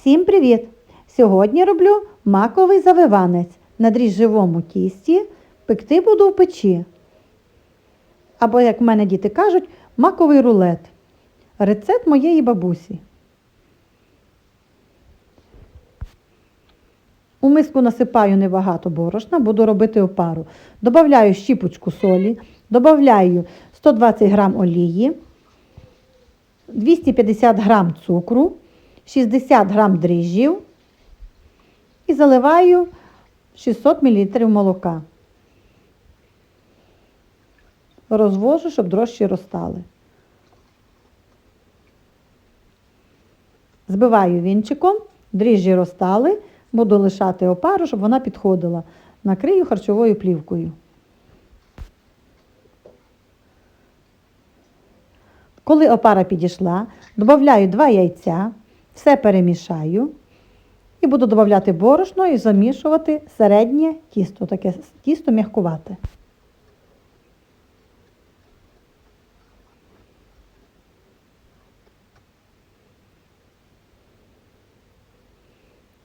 Всім привіт! Сьогодні роблю маковий завиванець на дріжджовому тісті. Пекти буду в печі. Або, як в мене діти кажуть, маковий рулет. Рецепт моєї бабусі. У миску насипаю небагато борошна, буду робити опару. Добавляю щіпочку солі, добавляю 120 г олії, 250 г цукру, 60 г дріжджів і заливаю 600 мл молока. Розвожу, щоб дрожжі розтали. Збиваю вінчиком, дріжджі розтали, буду лишати опару, щоб вона підходила. Накрию харчовою плівкою. Коли опара підійшла, додаю 2 яйця, все перемішаю і буду додавати борошно і замішувати середнє тісто, таке тісто м'якувате.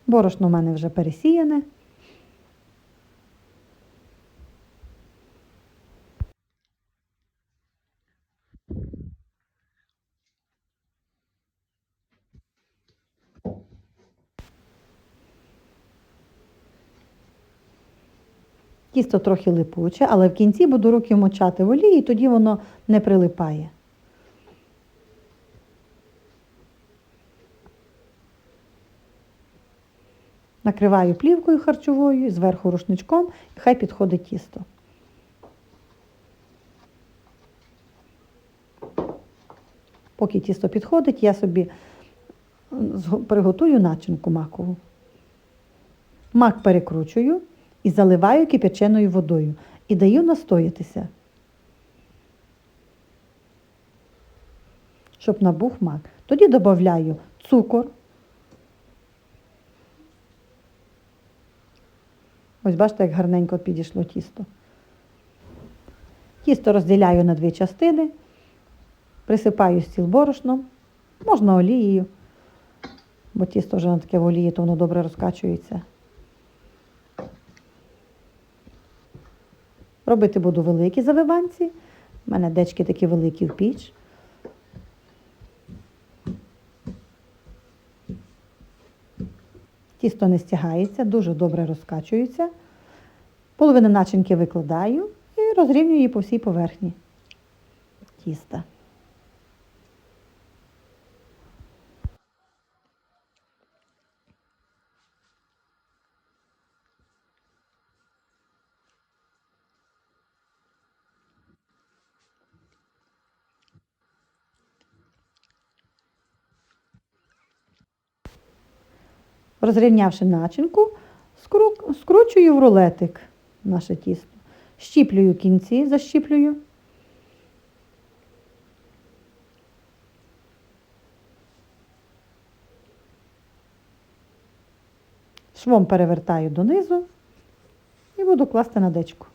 Борошно в мене вже пересіяне. Тісто трохи липуче, але в кінці буду руки мочати в олії, і тоді воно не прилипає. Накриваю плівкою харчовою, зверху рушничком, і хай підходить тісто. Поки тісто підходить, я собі приготую начинку макову. Мак перекручую і заливаю кипяченою водою і даю настоятися, щоб набух мак. Тоді додаю цукор. Ось бачите, як гарненько підійшло тісто. Тісто розділяю на дві частини, присипаю стіл борошном, можна олією, бо тісто вже на таке в олії, то воно добре розкачується. Робити буду великі завиванці. У мене дечки такі великі в піч. Тісто не стягається, дуже добре розкачується. Половину начинки викладаю і розрівнюю її по всій поверхні тіста. Розрівнявши начинку, скру- скручую в рулетик наше тісто. Щіплюю кінці, защіплюю. Швом перевертаю донизу і буду класти на дечку.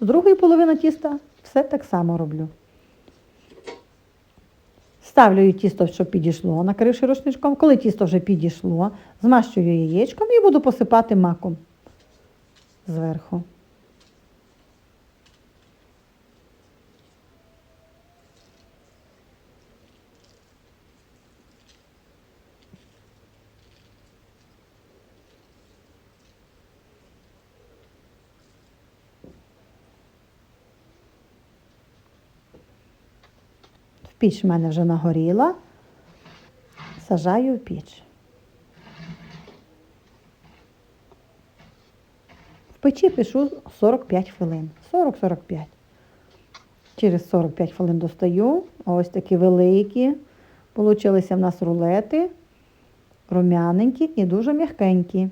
З другої половини тіста все так само роблю. Ставлю тісто, щоб підійшло, накривши рушничком. Коли тісто вже підійшло, змащую яєчком і буду посипати маком зверху. Піч в мене вже нагоріла. Сажаю в піч. В печі пишу 45 хвилин. 40-45. Через 45 хвилин достаю. Ось такі великі. Получилися в нас рулети. Рум'яненькі і дуже м'якенькі.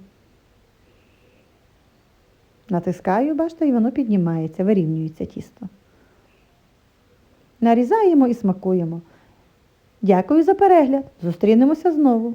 Натискаю, бачите, і воно піднімається, вирівнюється тісто. Нарізаємо і смакуємо. Дякую за перегляд. Зустрінемося знову.